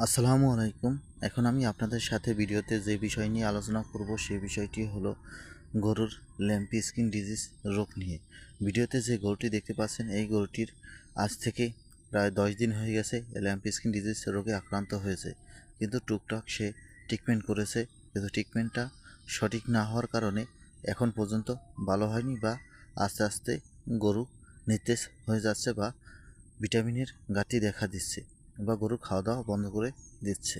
আসসালামু আলাইকুম। এখন আমি আপনাদের সাথে ভিডিওতে যে বিষয় নিয়ে আলোচনা করব, সেই বিষয়টি হলো গরুর ল্যাম্পি স্কিন ডিজিজ রোগ নিয়ে। ভিডিওতে যে গরুটি দেখতে পাচ্ছেন, এই গরুটির আজ থেকে প্রায় দশ দিন হয়ে গেছে ল্যাম্পি স্কিন ডিজিজ রোগে আক্রান্ত হয়েছে। কিন্তু টুকটাক সে ট্রিটমেন্ট করেছে, কিন্তু ট্রিটমেন্টটা সঠিক না হওয়ার কারণে এখন পর্যন্ত ভালো হয়নি বা আস্তে আস্তে গরু নির্দেশ হয়ে যাচ্ছে বা ভিটামিনের ঘাটতি দেখা দিচ্ছে। বা গরুর খাওয়া দাওয়া বন্ধ করে দিচ্ছে।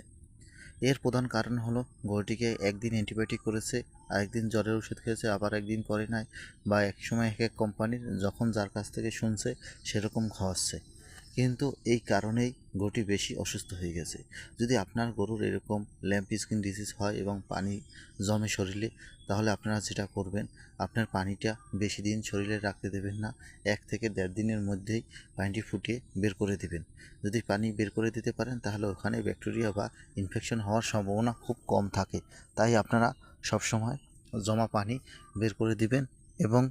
এর প্রধান কারণ হলো, গরুটিকে একদিন অ্যান্টিবায়োটিক করেছে, আরেকদিন জ্বরের ওষুধ খেয়েছে, আবার একদিন করে নাই, বা এক সময় এক এক কোম্পানির যখন যার কাছ থেকে শুনছে, সেরকম খাওয়াচ্ছে। কিন্তু এই কারণেই গরুটি বেশি অসুস্থ হয়ে গেছে। যদি আপনার গরুর এরকম ল্যাম্প স্কিন ডিজিজ হয় এবং পানি জমে শরীরে, তাহলে আপনারা যেটা করবেন, আপনার পানিটা বেশি দিন শরীরে রাখতে দেবেন না। এক থেকে দেড় দিনের মধ্যেই পানিটি ফুটিয়ে বের করে দিবেন। যদি পানি বের করে দিতে পারেন, তাহলে ওখানে ব্যাকটেরিয়া বা ইনফেকশন হওয়ার সম্ভাবনা খুব কম থাকে। তাই আপনারা সবসময় জমা পানি বের করে দিবেন এবং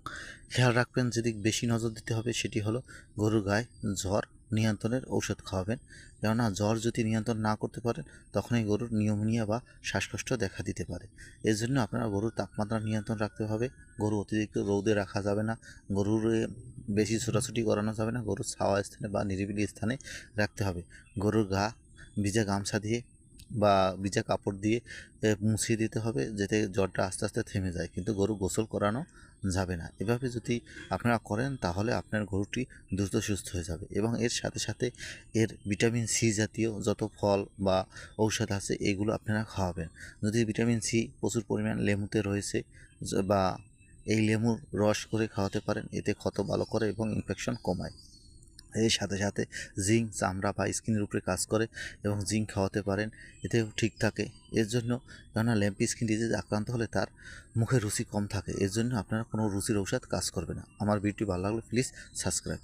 খেয়াল রাখবেন, যদি বেশি নজর দিতে হবে, সেটি হলো গরুর গায়ে জ্বর নিয়ন্ত্রণের ঔষধ খাওয়াবেন। কেননা জ্বর যদি নিয়ন্ত্রণ না করতে পারেন, তখনই গরুর নিউমোনিয়া বা শ্বাসকষ্ট দেখা দিতে পারে। এর জন্য আপনারা গরুর তাপমাত্রা নিয়ন্ত্রণ রাখতে হবে। গরু অতিরিক্ত রৌদে রাখা যাবে না। গরুর বেশি ছোটাছুটি করানো যাবে না। গরুর ছাওয়া স্থানে বা নিরিবিলি স্থানে রাখতে হবে। গরুর গা ভিজা গামছা দিয়ে বা ভিজা কাপড় দিয়ে মুছিয়ে দিতে হবে যাতে জ্বরটা আস্তে আস্তে থেমে যায়। কিন্তু গরু গোসল করানো যাবে না। এভাবে যদি আপনারা করেন তাহলে আপনার গরুটি দ্রুত সুস্থ হয়ে যাবে এবং এর সাথে সাথে এর ভিটামিন সি জাতীয় যত ফল বা ঔষধ আছে এগুলো আপনারা খাওয়াবেন। যদি ভিটামিন সি প্রচুর পরিমাণ লেবুতে রয়েছে বা এই লেবুর রস করে খাওয়াতে পারেন, এতে ক্ষত ভালো করে এবং ইনফেকশন কমায়। এর সাথে সাথে জিঙ্ক, চামড়া বা স্কিনের উপরে কাজ করে এবং জিঙ্ক খাওয়াতে পারেন। এতেও ঠিক থাকে। এর জন্য কেননা ল্যাম্পি স্কিন ডিজিজ আক্রান্ত হলে তার মুখে রুচি কম থাকে। এর জন্য আপনারা কোনো রুচির ঔষধ কাজ করবে না। আমার ভিডিওটি ভালো লাগলে প্লিজ সাবস্ক্রাইব